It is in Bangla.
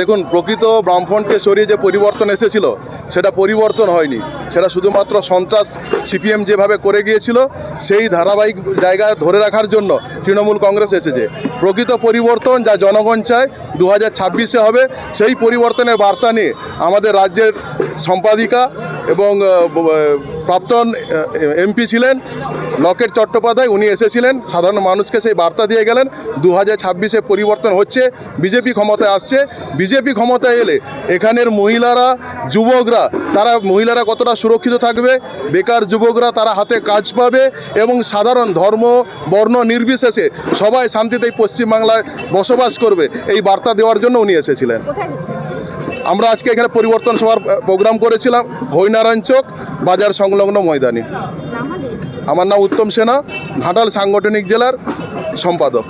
দেখুন, প্রকৃত বামফ্রন্টকে সরিয়ে যে পরিবর্তন এসেছিল, সেটা পরিবর্তন হয়নি। সেটা শুধুমাত্র সন্ত্রাস সিপিএম যেভাবে করে গিয়েছিল, সেই ধারাবাহিক জায়গা ধরে রাখার জন্য তৃণমূল কংগ্রেস এসেছে। প্রকৃত পরিবর্তন যা জনগণ চায় দু হাজার হবে, সেই পরিবর্তনের বার্তা নিয়ে আমাদের রাজ্যের সম্পাদিকা এবং প্রাক্তন এমপি ছিলেন, লকেট চট্টোপাধ্যায়, উনি এসেছিলেন, সাধারণ মানুষকে সেই বার্তা দিয়ে গেলেন দু হাজার ছাব্বিশে পরিবর্তন হচ্ছে, বিজেপি ক্ষমতায় আসছে, বিজেপি ক্ষমতায় এলে এখানের মহিলারা, যুবকরা, তারা মহিলারা কতটা সুরক্ষিত থাকবে, বেকার যুবকরা তারা হাতে কাজ পাবে, এবং সাধারণ ধর্ম, বর্ণ নির্বিশেষে সবাই শান্তিতে পশ্চিমবাংলায় বসবাস করবে, এই বার্তা দেওয়ার জন্য উনি এসেছিলেন। আমরা আজকে এখানে পরিবর্তন সভার প্রোগ্রাম করেছিলাম। হরিনারায়ণ চোখ বাজার সংলগ্ন ময়দানে। আমার নাম উত্তম সেনা ঘাটাল সাংগঠনিক জেলার সম্পাদক।